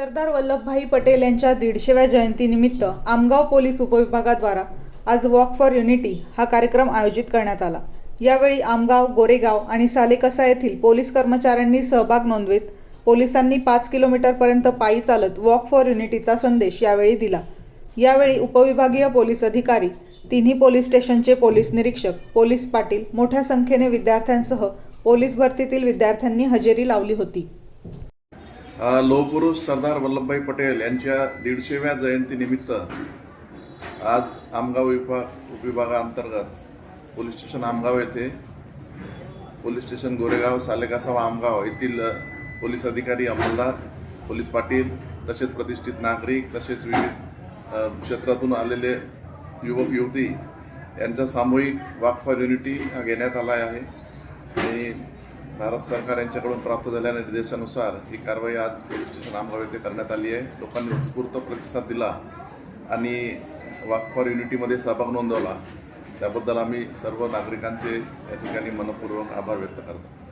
सरदार वल्लभभाई पटेल यांच्या दीडशेव्या जयंतीनिमित्त आमगाव पोलीस उपविभागाद्वारा आज वॉक फॉर युनिटी हा कार्यक्रम आयोजित करण्यात आला. यावेळी आमगाव गोरेगाव आणि सालेकसा येथील पोलीस कर्मचाऱ्यांनी सहभाग नोंदवित. पोलिसांनी पाच किलोमीटरपर्यंत पायी चालत वॉक फॉर युनिटीचा संदेश यावेळी दिला. यावेळी उपविभागीय पोलीस अधिकारी तिन्ही पोलीस स्टेशनचे पोलीस निरीक्षक पोलीस पाटील मोठ्या संख्येने विद्यार्थ्यांसह पोलीस भरतीतील विद्यार्थ्यांनी हजेरी लावली होती. लोहपुरुष सरदार वल्लभभाई पटेल यांच्या दीडशेव्या जयंतीनिमित्त आज आमगाव विभाग उपविभागाअंतर्गत पोलीस स्टेशन आमगाव येथे पोलीस स्टेशन गोरेगाव सालेकासा व आमगाव येथील पोलीस अधिकारी अंमलदार पोलीस पाटील तसेच प्रतिष्ठित नागरिक तसेच विविध क्षेत्रातून आलेले युवक युवती यांचा सामूहिक वॉक फॉर युनिटी हा घेण्यात आला आहे. आणि भारत सरकार यांच्याकडून प्राप्त झालेल्या निर्देशानुसार ही कारवाई आज पोलीस स्टेशन आमगाव येथे करण्यात आली आहे. लोकांनी उत्स्फूर्त प्रतिसाद दिला आणि वाक फॉर युनिटीमध्ये सहभाग नोंदवला. त्याबद्दल आम्ही सर्व नागरिकांचे या ठिकाणी मनपूर्वक आभार व्यक्त करतो.